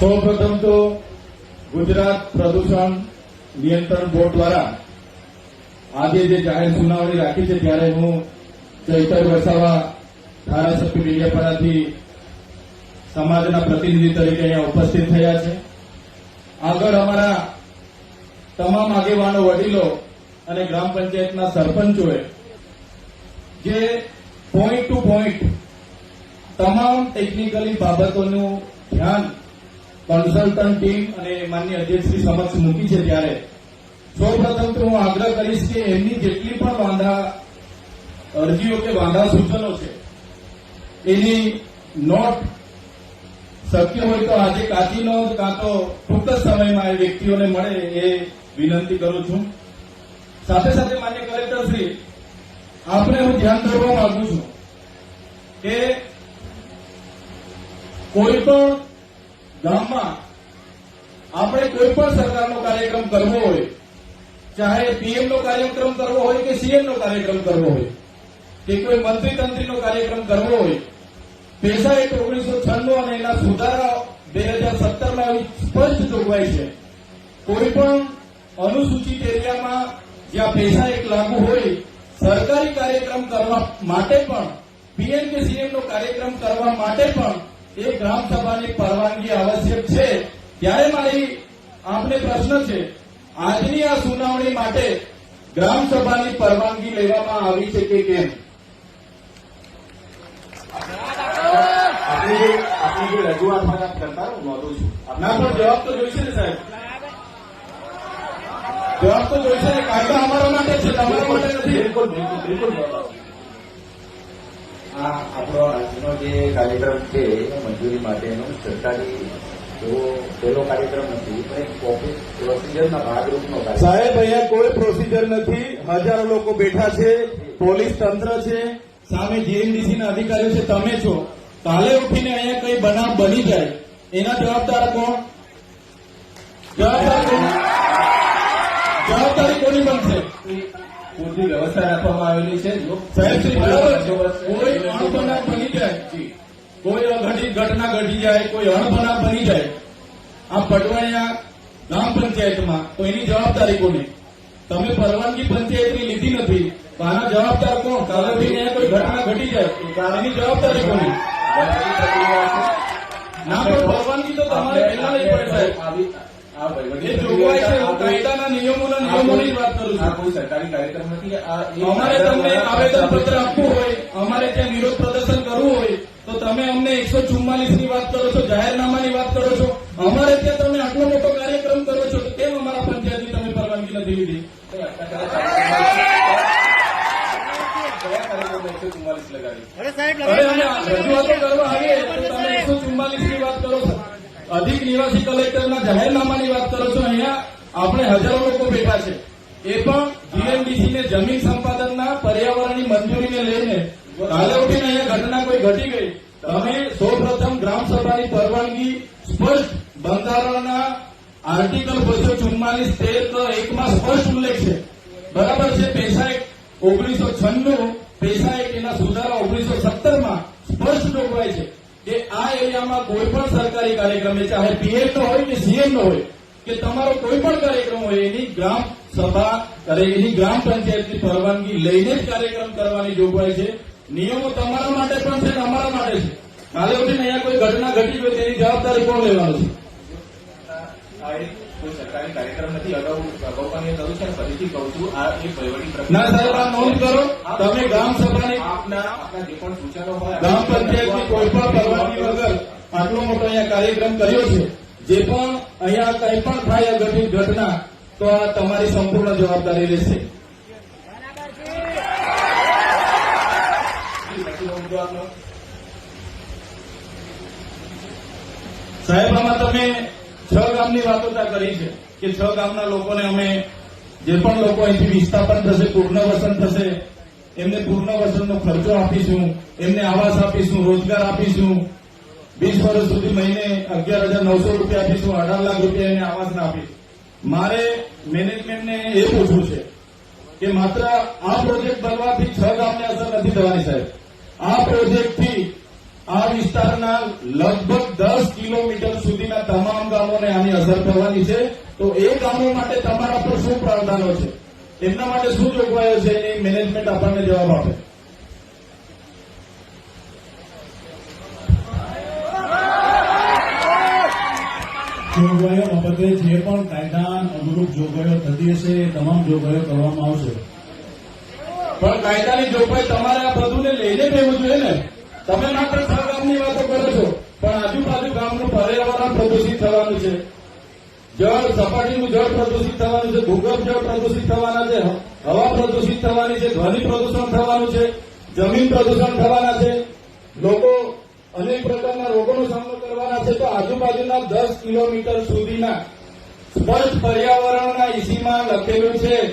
સૌપ્રથમ તો ગુજરાત પ્રદૂષણ નિયંત્રણ બોર્ડ દ્વારા આજે જે જાહેર સુનાવણી રાખી છે, ત્યારે હું ચૈતર વસાવા ધારાસભ્ય મીડિયાપાડાથી સમાજના પ્રતિનિધિ તરીકે અહીંયા ઉપસ્થિત થયા છે. આગળ અમારા તમામ આગેવાનો, વડીલો અને ગ્રામ પંચાયતના સરપંચોએ જે પોઈન્ટ ટુ પોઈન્ટ તમામ ટેકનિકલી બાબતોનું ધ્યાન કન્સલ્ટન્ટ ટીમ અને માન્ય અધ્યક્ષશ્રી સમક્ષ મૂકી છે ત્યારે. સૌપ્રથમ તો હું આગ્રહ કરીશ કે એમની જેટલી પણ વાંધા, અરજીઓ કે વાંધા સૂચનો છે, એની નોટ શક્ય હોય તો આજે કાચી નોંધ કાં તો ટૂંક જ સમયમાં એ વ્યક્તિઓને મળે એ વિનંતી કરું છું. સાથે સાથે માન્ય કલેક્ટરશ્રી આપણે હું ધ્યાન દોરવા માંગુ છું કે કોઈ પણ ગામમાં આપણે કોઈ પણ સરકારનો કાર્યક્રમ કરવો હોય, ચાહે પીએમ નો કાર્યક્રમ કરવો હોય કે સીએમ નો કાર્યક્રમ કરવો હોય, કે કોઈ મંત્રી તંત્રીનો કાર્યક્રમ કરવો હોય, પેશા એક ઓગણીસો છન્નું અને એના સુધારા બે હજાર સત્તરમાં એવી સ્પષ્ટ જોગવાઈ છે. કોઈ પણ અનુસૂચિત એરિયામાં જ્યાં પૈસા એક લાગુ હોય, સરકારી કાર્યક્રમ કરવા માટે પણ પીએમ કે સીએમ નો કાર્યક્રમ કરવા માટે પણ એ ગ્રામ સભાની પરવાનગી આવશ્યક છે. ત્યારે મારી આપને પ્રશ્ન છે આજની આ સુનાવણી માટે ગ્રામ સભાની પરવાનગી લેવામાં આવી છે કે કેમ? આપની જે રજૂઆત મને આપ કરતા હું નોંધું છું. ના પણ જવાબ તો જોઈશે ને સાહેબ? જવાબ તો જોઈશે ને કાયદા અમારા માટે છે તમારા માટે નથી. બિલકુલ બિલકુલ બિલકુલ. આપણો આજનો જે કાર્યક્રમ છે મંજૂરી માટેનો સરકારી એવો પહેલો કાર્યક્રમ નથી, પણ એક ઓફિસ પ્રોસિજરના ભાગરૂપનો સાહેબ, અહીંયા કોઈ પ્રોસિજર નથી. હજારો લોકો બેઠા છે. પોલીસ તંત્ર છે. સામે જીએમડીસી ના અધિકારીઓ છે. તમે છો. કાલે ઉઠીને અહીંયા કઈ બનાવ બની જાય, એના જવાબદાર કોણ? જવાબદાર કોણ જવાબદારી કોની બનશે પૂરતી વ્યવસ્થા રાખવામાં આવેલી છે. કોઈ અણબનાવ બની જાય. કોઈ અઘટિત ઘટના ઘટી જાય કોઈ અણબનાવ બની જાય. આ પટવાણિયા ગ્રામ પંચાયતમાં તો એની જવાબદારી કોની? તમે પરવાનગી પંચાયતની લીધી નથી. તો આના જવાબદાર કોણ? કાલે ઉઠીને કોઈ ઘટના ઘટી જાય. એની જવાબદારી કોની? ના પણ પરવાનગી તો તમારે પહેલા નહીં પડે સાહેબ. આ વહીવટી કાયદાના નિયમોના નિયમોની વાત આ કોઈ સરકારી કાર્યક્રમ નથી. અમારે તમને આવેદન પત્ર આપવું હોય અમારે ત્યાં વિરોધ પ્રદર્શન કરવું હોય તો તમે અમને એકસો ચુમ્માલીસની વાત કરો છો જાહેરનામાની વાત કરો છો. અમારે ત્યાં તમે આટલો મોટો કાર્યક્રમ કરો છો તો કેમ અમારા પંચાયતની તમે પરવાનગી નથી લીધી? અધિક નિવાસી કલેક્ટરના જાહેરનામાની વાત કરો છો અહીંયા આપણે હજારો લોકો બેઠા છે. એ પણ જીએમડીસી જમીન સંપાદનના પર્યાવરણની મંજૂરીને લઈને કાલે ઉઠીને અહીંયા ઘટના કોઈ ઘટી ગઈ. તમે સૌપ્રથમ ગ્રામસભાની પરવાનગી સ્પષ્ટ બંધારણના આર્ટિકલ બસો ચુમ્માલીસ એકમાં સ્પષ્ટ ઉલ્લેખ છે. બરાબર છે, પેશા એક ઓગણીસો છન્નું, પેશા એક એના સુધારા ઓગણીસો સત્તરમાં સ્પષ્ટ જોગવાઈ છે કે આ એરિયામાં કોઈ પણ સરકારી કાર્યક્રમ ચાહે પીએમ નો હોય કે સીએમ નો હોય, કે તમારો કોઈ પણ કાર્યક્રમ હોય, એની ગ્રામ સભા એની ગ્રામ પંચાયતની પરવાનગી લઈને જ કાર્યક્રમ કરવાની જોગવાઈ છે. નિયમો તમારા માટે પણ છે અમારા માટે છે. કાલે ઉઠીને અહીંયા કોઈ ઘટના ઘટી હોય તેની જવાબદારી કોણ લેવાનું છે? સરકારી સાહેબ, આ નોંધ કરો. તમે ગ્રામ સભાની ગ્રામ પંચાયતની કોઈ પણ પરવાનગી વગર આટલો મોટો અહીંયા કાર્યક્રમ કર્યો છે. જે પણ અહીંયા કંઈ પણ થાય ઘટના તો આ તમારી સંપૂર્ણ જવાબદારી રહેશે. સાહેબ, આમાં તમે છ ગામની વાતો કરી છે કે છ ગામના લોકોને અમે જે પણ લોકો અહીંથી વિસ્થાપન થશે પૂર્ણવસન થશે, એમને પૂર્ણવસનનો ખર્ચો આપીશું, એમને આવાસ આપીશું, રોજગાર આપીશું. વીસ વર્ષ સુધી મહિને અગિયાર હજાર નવસો રૂપિયા આપીશું, અઢાર લાખ રૂપિયા એને આવાસના આપીશું. મારે મેનેજમેન્ટને એ પૂછવું છે કે માત્ર આ પ્રોજેક્ટ બનવાથી છ ગામને અસર નથી થવાની, સાહેબ. આ પ્રોજેક્ટથી આ વિસ્તારના લગભગ દસ કિલોમીટર સુધીના તમામ ગામોને આની અસર થવાની છે. તો એ ગામો માટે તમારા પર શું પ્રાવધાનો છે? એમના માટે શું જોગવાઈઓ છે? એની મેનેજમેન્ટ આપણને જવાબ આપે. જોગવાઈઓ બાબતે જે પણ કાયદા અનુરૂપ જોગવાઈઓ થતી હશે એ તમામ જોગવાઈઓ કરવામાં આવશે. પણ કાયદાની જોગવાઈ તમારે આ બધુંને લઈને રહેવું જોઈએ ને. તમે માત્ર સરકારની વાતો કરો છો, પણ આજુબાજુ ગામનું પર્યાવરણ પ્રદૂષિત થવાનું છે. જળ સપાટીનું જળ પ્રદૂષિત થવાનું છે, ભૂગર્ભ જળ પ્રદૂષિત થવાના છે, હવા પ્રદૂષિત થવાની છે, ધ્વનિ પ્રદૂષણ થવાનું છે, જમીન પ્રદૂષણ થવાના છે. લોકો અનેક પ્રકારના રોગોનો સામનો કરવાના તો આજુબાજુના દસ કિલોમીટર સુધીના સ્પષ્ટ પર્યાવરણના ઇસીમાં લખેલું છે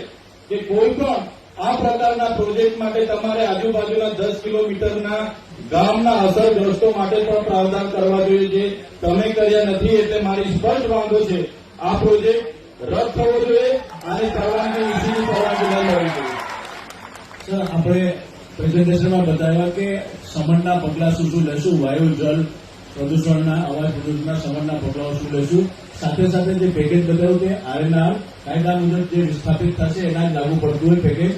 કે કોઈ પણ આ પ્રકારના પ્રોજેક્ટ માટે તમારે આજુબાજુના દસ કિલોમીટરના ગામના અસરગ્રસ્તો માટે પણ પ્રાવધાન કરવા જોઈએ જે તમે કર્યા નથી એટલે મારી સ્પષ્ટ વાંધો છે. આ પ્રોજેક્ટ રદ થવો જોઈએ અને પરવાનગી ઇસીની પરવાનગી ન લેવી જોઈએ. સર, આપણે પ્રેઝન્ટેશનમાં બતાવ્યા કે સમનના પગલાં શું શું લેશું વાયુ જળ પ્રદૂષણના અવાજ પ્રદૂષણના સમરના પગલાઓ શું લેશું? સાથે સાથે જે પેકેજ બતાવ્યું કે આરએનઆર કાયદા મુજબ જે વિસ્થાપિત થશે એના જ લાગુ પડતું હોય પેકેજ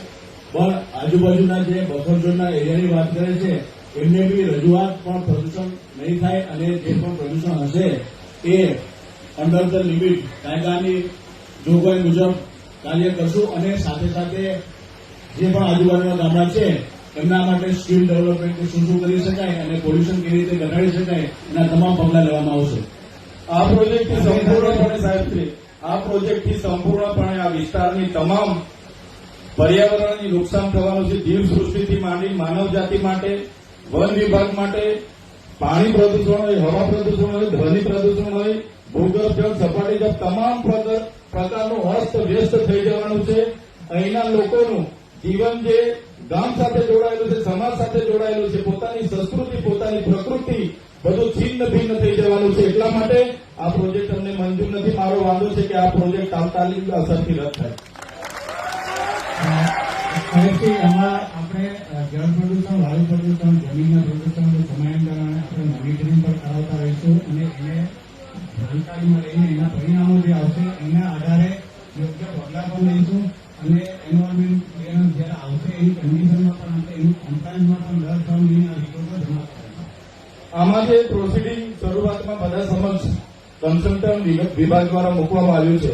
પણ આજુબાજુના જે બફર ઝોનના એરિયાની વાત કરે છે, એમને બી રજૂઆત પણ પ્રદૂષણ નહીં થાય અને જે પણ પ્રદૂષણ હશે એ અંડર ધ લિમિટ કાયદાની જોગવાઈ મુજબ કાર્ય કરશું અને સાથે સાથે જે પણ આજુબાજુના ગામડા છે એમના માટે સ્કિલ ડેવલપમેન્ટ શું શું કરી શકાય અને પોલ્યુશન કેવી રીતે ઘટાડી શકાય એના તમામ પગલાં લેવામાં આવશે. આ પ્રોજેક્ટથી સંપૂર્ણપણે સાહેબશ્રી આ પ્રોજેક્ટથી સંપૂર્ણપણે આ વિસ્તારની તમામ પર્યાવરણની નુકસાન થવાનું છે જીવ સૃષ્ટિથી માંડી માનવજાતિ માટે, વન વિભાગ માટે, પાણી પ્રદૂષણ હોય, હવા પ્રદૂષણ હોય, ધ્વનિ પ્રદૂષણ હોય, ભૂગર્ભ જળ, સપાટી જળ, તમામ પ્રકાર- પ્રકારનું અસ્ત વ્યસ્ત થઈ જવાનું છે. અહીંના લોકોનું જીવન જે ગામ સાથે જોડાયેલું છે, સમાજ સાથે જોડાયેલું છે, પોતાની સંસ્કૃતિ, પોતાની પ્રકૃતિ બધું છિન્ન ભિન્ન થઈ જવાનું છે. એટલા માટે આ પ્રોજેક્ટ અમને મંજૂર નથી. મારો વાંધો છે કે આ પ્રોજેક્ટ તાત્કાલિક અસરથી રદ થાય. આપણે જળ પ્રદૂષણ, વાયુ પ્રદૂષણ, જમીનના પ્રદૂષણ, સમયાંતરે આપણે મોનિટરિંગ પણ કરાવતા રહીશું અને એને જાણકારીમાં લઈને એના પરિણામો જે આવશે એના આધારે યોગ્ય પગલાં પણ લઈશું અને એન્વાયરમેન્ટ ક્લિયરન્સ જ્યારે આવશે એની કન્ડિશનમાં પણ આપણે એનું કમ્પ્લાયન્સમાં પણ દર ત્રણ મહિના રિપોર્ટો જમા કરાવીશું આમાં જે પ્રોસિડિંગ શરૂઆતમાં બધા સમક્ષ કન્સલ્ટન્ટ વિભાગ દ્વારા મૂકવામાં આવ્યું છે.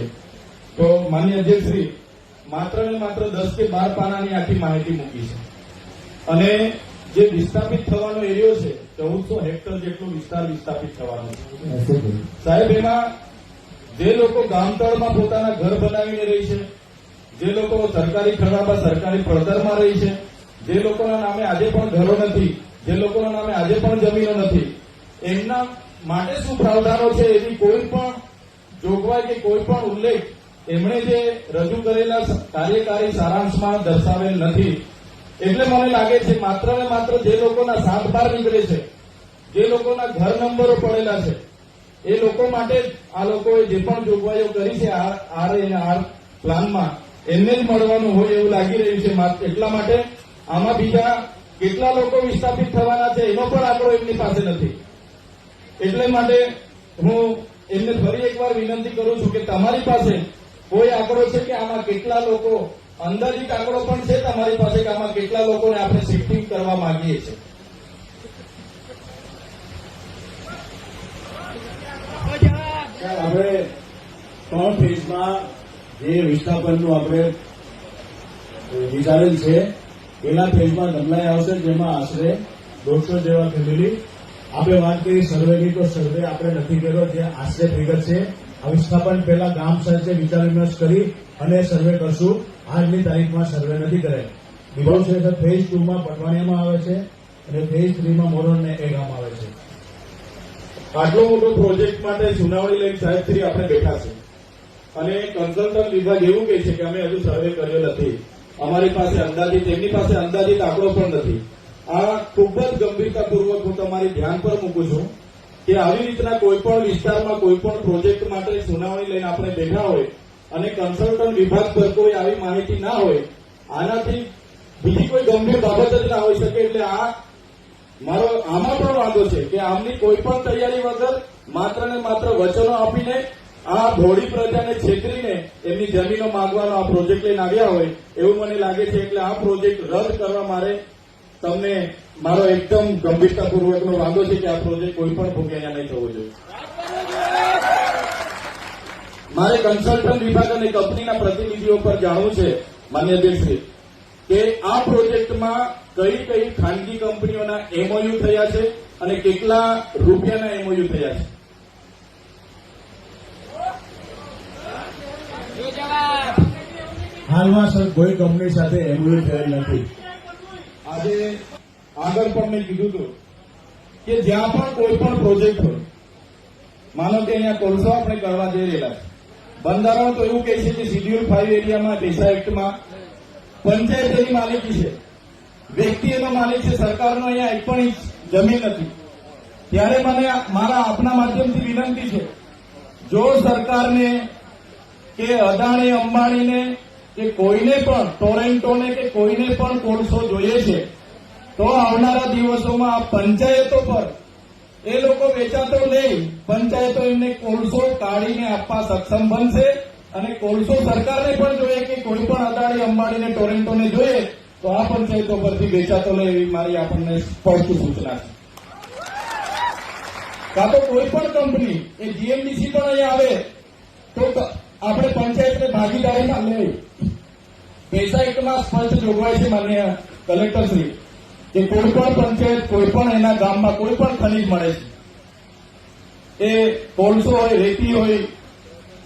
તો માન્ય અધ્યક્ષશ્રી માત્ર ને માત્ર દસ કે બાર પાનાની આખી માહિતી મૂકી છે. અને જે વિસ્થાપિત થવાનો એરિયો છે, ચૌદસો હેક્ટર જેટલો વિસ્તાર વિસ્થાપિત થવાનો છે. સાહેબ, એમાં જે લોકો ગામતળમાં પોતાના ઘર બનાવીને રહી છે, જે લોકો સરકારી ખરડામાં સરકારી પડતરમાં રહી છે, જે લોકોના નામે આજે પણ ઘરો નથી, જે લોકોના નામે આજે પણ જમીનો નથી, એમના માટે શું પ્રાવધાનો છે એવી કોઈ પણ જોગવાઈ કે કોઈ પણ ઉલ્લેખ એમણે જે રજૂ કરેલા કાર્યકારી સારાંશમાં દર્શાવેલ નથી. એટલે મને લાગે છે માત્ર ને માત્ર જે લોકોના સાત બાર નીકળે છે, જે લોકોના ઘર નંબરો પડેલા છે, એ લોકો માટે આ લોકોએ જે પણ જોગવાઈઓ કરી છે આર અને આર પ્લાનમાં, એમને જ મળવાનું હોય એવું લાગી રહ્યું છે એટલા માટે આમાં બીજા કેટલા લોકો વિસ્થાપિત થવાના છે એનો પણ આંકડો એમની પાસે નથી. એટલે માટે હું એમને ફરી એકવાર વિનંતી કરું છું કે તમારી પાસે કોઈ આંકડો છે કે આમાં કેટલા લોકો, અંદાજિત આંકડો પણ છે તમારી પાસે કે આમાં કેટલા લોકોને આપણે શિફ્ટિંગ કરવા માંગીએ છીએ? આપણે ત્રણ ફેઝમાં જે વિસ્થાપનનું આપણે વિચારેલ છે પહેલા ફેઝમાં ધમલાઈ આવશે જેમાં આશરે દોઢસો જેવા ફેમિલી આપણે વાત કરી સર્વેની તો સર્વે આપણે નથી કર્યો, જે આશરે વિગત છે. વિસ્થાપન પહેલા ગામ સાથે વિચાર વિમર્શ કરી અને સર્વે કરશું. આજની તારીખમાં સર્વે નથી કરેલ વિભાગ છે ફેઝ ટુમાં પટવાણીયામાં આવે છે અને ફેઝ થ્રીમાં મોરણને એ ગામ આવે છે. આટલો મોટો પ્રોજેક્ટ માટે સુનાવણી લઈને સાહેબશ્રી આપણે બેઠા છે. અને કન્સલ્ટન્ટ વિભાગ એવું કહે છે કે અમે હજુ સર્વે કર્યો નથી. અમારી પાસે અંદાજિત, એમની પાસે અંદાજિત આંકડો પણ નથી. આ ખૂબ જ ગંભીરતાપૂર્વક હું તમારી ધ્યાન પર મૂકું છું કે આવી રીતના કોઈ પણ વિસ્તારમાં, કોઈ પણ પ્રોજેક્ટ માટે સુનાવણી લઈને આપણે બેઠા હોય અને કન્સલ્ટન્ટ વિભાગ પર કોઈ આવી માહિતી ના હોય, આનાથી બીજી કોઈ ગંભીર બાબત જ ના હોઈ શકે એટલે આ મારો, આમાં પણ વાંધો છે કે આમની કોઈ પણ તૈયારી વગર માત્ર ને માત્ર વચનો આપીને આ ભોળી પ્રજાને છેતરીને એમની જમીનો માંગવાનો આ પ્રોજેક્ટ લઈને આવ્યા હોય, એવું મને લાગે છે એટલે આ પ્રોજેક્ટ રદ કરવા મારે તમને મારો એકદમ ગંભીરતાપૂર્વકનો વાંધો છે કે આ પ્રોજેક્ટ કોઈ પણ ભોગે અહીંયા નહીં થવો જોઈએ. મારે કન્સલ્ટન્ટ વિભાગ અને કંપનીના પ્રતિનિધિઓ પર જાણવું છે, માન્ય અધ્યક્ષશ્રી, કે આ પ્રોજેક્ટમાં કઈ કઈ ખાનગી કંપનીઓના એમઓયુ થયા છે અને કેટલા રૂપિયાના એમઓયુ થયા છે? હાલમાં સર કોઈ કંપની સાથે એમઓયુ થયેલ નથી. આજે આગળ પણ મેં કીધું હતું કે જ્યાં પણ કોઈ પણ પ્રોજેક્ટ હોય, માનો કે અહીંયા કોલસો આપણે કરવા જઈ રહેલા બંધારણ તો એવું કહે છે કે શિડ્યુલ ફાઈવ એરિયામાં દેશા એક્ટમાં પંચાયત એની માલિકી છે વ્યક્તિ એનો માલિક છે, સરકારનો અહીંયા એક પણ જમીન નથી. ત્યારે મને મારા આપના માધ્યમથી વિનંતી છે, જો સરકારને કે અદાણી, અંબાણીને કે કોઈને પણ, ટોરેન્ટોને કે કોઈને પણ કોલસો જોઈએ છે, તો આવનારા દિવસોમાં આ પંચાયતો પર એ લોકો વેચાતો નહીં, પંચાયતો એમને કોલસો કાઢીને આપવા સક્ષમ બનશે અને કોલસો સરકારને પણ જોઈએ કે કોઈ પણ અદાણી અંબાણીને, ટોરેન્ટોને જોઈએ, તો આ પંચાયતો પરથી વેચાતો લે એવી મારી આપણને સ્પષ્ટ સૂચના છે. કાં તો કોઈ પણ કંપની, એ જીએમડીસી પણ અહીંયા આવે તો આપણે પંચાયતને ભાગીદારીમાં લઈ એકમાં સ્પષ્ટ જોગવાઈ છે માન્ય કલેક્ટરશ્રી, કે કોઈ પણ પંચાયત, કોઈ પણ એના ગામમાં કોઈ પણ મળે છે. એ કોલસો હોય, રેતી હોય,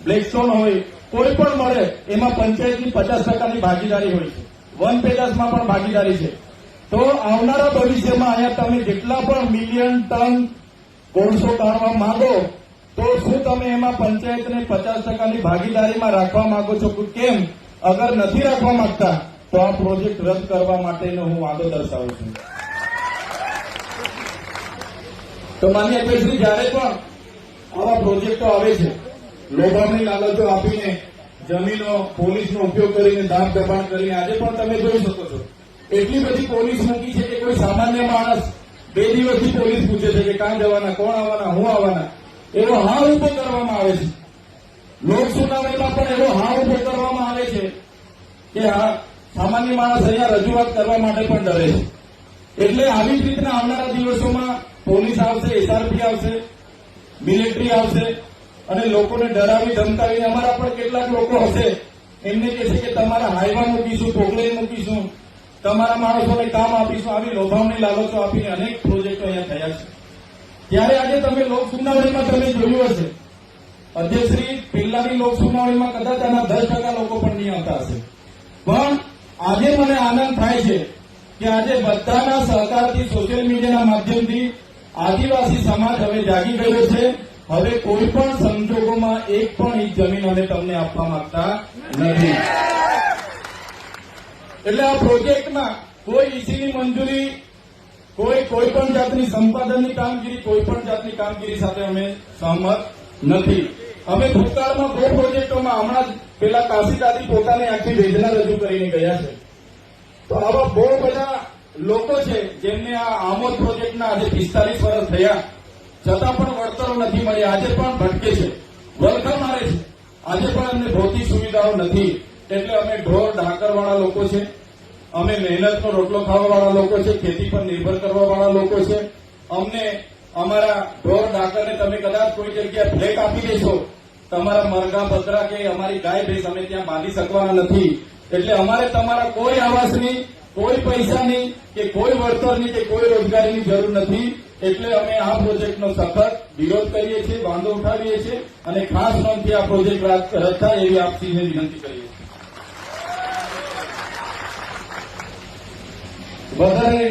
બ્લેકસ્ટોન હોય, કોઈ પણ મળે, એમાં પંચાયતની પચાસ ટકાની ભાગીદારી હોય છે. વન પેદાશમાં પણ ભાગીદારી છે. તો આવનારા ભવિષ્યમાં અહીંયા તમે જેટલા પણ મિલિયન ટન કોલસો કાઢવા માંગો તો શું તમે એમાં પંચાયતને પચાસ ટકાની ભાગીદારીમાં રાખવા માંગો છો? કે કેમ? અગર નથી રાખવા માંગતા, તો આ પ્રોજેક્ટ રદ કરવા માટેનો હું વાંધો દર્શાવું છું. તો માન્ય અધ્યક્ષશ્રી, જ્યારે પણ આવા પ્રોજેક્ટો આવે છે, લોભામણી લાલચો આપીને જમીનો, પોલીસનો ઉપયોગ કરીને દાબ દબાણ કરીને આજે પણ તમે જોઈ શકો છો, એટલી બધી પોલીસ મૂકી છે કે કોઈ સામાન્ય માણસ બે દિવસથી પોલીસ પૂછે છે કે ક્યાં જવાના, કોણ આવવાના, હું આવવાના. એવો હા ઊભો કરવામાં આવે છે. લોક પણ એવો હા ઊભો કરવામાં આવે છે કે હા સામાન્ય માણસ અહીંયા રજૂઆત કરવા માટે પણ ડરે છે. એટલે આવી જ રીતના આવનારા દિવસોમાં પોલીસ આવશે એસઆરપી આવશે મિલિટરી આવશે અને લોકોને ડરાવી ધમકાવીને અમારા પણ કેટલાક લોકો હશે. એમને કહેશે કે તમારા હાઈવા મૂકીશું પોકલેન મૂકીશું, તમારા માણસોને કામ આપીશું, આવી લોભાવની લાલચો આપીને અનેક પ્રોજેક્ટો અહીંયા થયા છે. ત્યારે આજે તમે લોક સુનાવણીમાં તમે જોયું હશે. અધ્યક્ષશ્રી પહેલાની લોક સુનાવણીમાં કદાચ આના દસ ટકા લોકો પણ નહીં આવતા હશે. પણ આજે મને આનંદ થાય છે કે આજે બધાના સહકારથી સોશિયલ મીડિયાના માધ્યમથી આદિવાસી સમાજ હવે જાગી ગયો છે. હવે કોઈ પણ સંજોગોમાં એક પણ ઇંચ જમીન અમે તમને આપવા માંગતા નથી. એટલે આ પ્રોજેક્ટમાં કોઈ ઈસીની મંજૂરી કોઈ કોઈ પણ જાતની સંપાદનની કામગીરી, કોઈ પણ જાતની કામગીરી સાથે અમે સહમત નથી. અમે ભૂતકાળમાં બહુ પ્રોજેક્ટોમાં હમણાં પેલા કાશી દાદી પોતાની આખી વેદના રજૂ કરીને ગયા છે. તો આવા બહુ બધા લોકો છે જેમને આ આમોદ પ્રોજેક્ટના આજે પિસ્તાલીસ વર્ષ થયા. છતાં પણ વળતરો નથી મળી. આજે પણ ભટકે છે. વલખા મારે છે. આજે પણ અમને ભૌતિક સુવિધાઓ નથી. એટલે અમે ઢોર, ઢાકરવાળા લોકો છે. અમે મહેનતનો રોટલો ખાવા વાળા લોકો છે, ખેતી પર નિર્ભર કરવા વાળા લોકો છે. અમને અમારા ઢોર, ડાકરને તમે કદાચ કોઈ જગ્યાએ ફ્લેટ આપી દેશો, તમારા મરઘા, બકરા કે અમારી ગાય ભેંસ અમે ત્યાં બાંધી શકવાના નથી. એટલે અમારે તમારા કોઈ આવાસની, કોઈ પૈસાની કે કોઈ વળતરની કે કોઈ રોજગારીની જરૂર નથી. એટલે અમે આ પ્રોજેક્ટનો સખત વિરોધ કરીએ છીએ, વાંધો ઉઠાવીએ છીએ અને ખાસ નોંધથી આ પ્રોજેક્ટ રદ થાય એવી આપસીને વિનંતી કરીએ છીએ. વધારે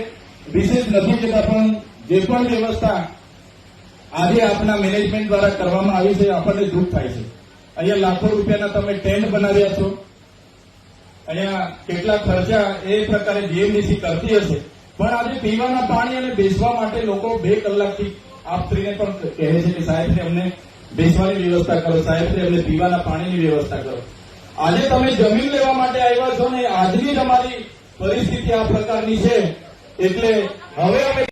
વિશેષ નથી કહેતા, પણ જે પણ વ્યવસ્થા આજે આપના મેનેજમેન્ટ દ્વારા કરવામાં આવી છે આપણને દુઃખ થાય છે. અહીંયા લાખો રૂપિયાના તમે ટેન્ટ બનાવ્યા છો. અહીંયા કેટલા ખર્ચા એ પ્રકારે જીએમડીસી કરતી હશે. પણ આજે પીવાના પાણી અને બેસવા માટે લોકો બે કલાકથી આપ સ્ત્રીને પણ કહે છે કે સાહેબને અમને બેસવાની વ્યવસ્થા કરો સાહેબને અમને પીવાના પાણીની વ્યવસ્થા કરો. આજે તમે જમીન લેવા માટે આવ્યા છો ને આજની જ અમારી પરિસ્થિતિ આ પ્રકારની છે. એટલે હવે અમે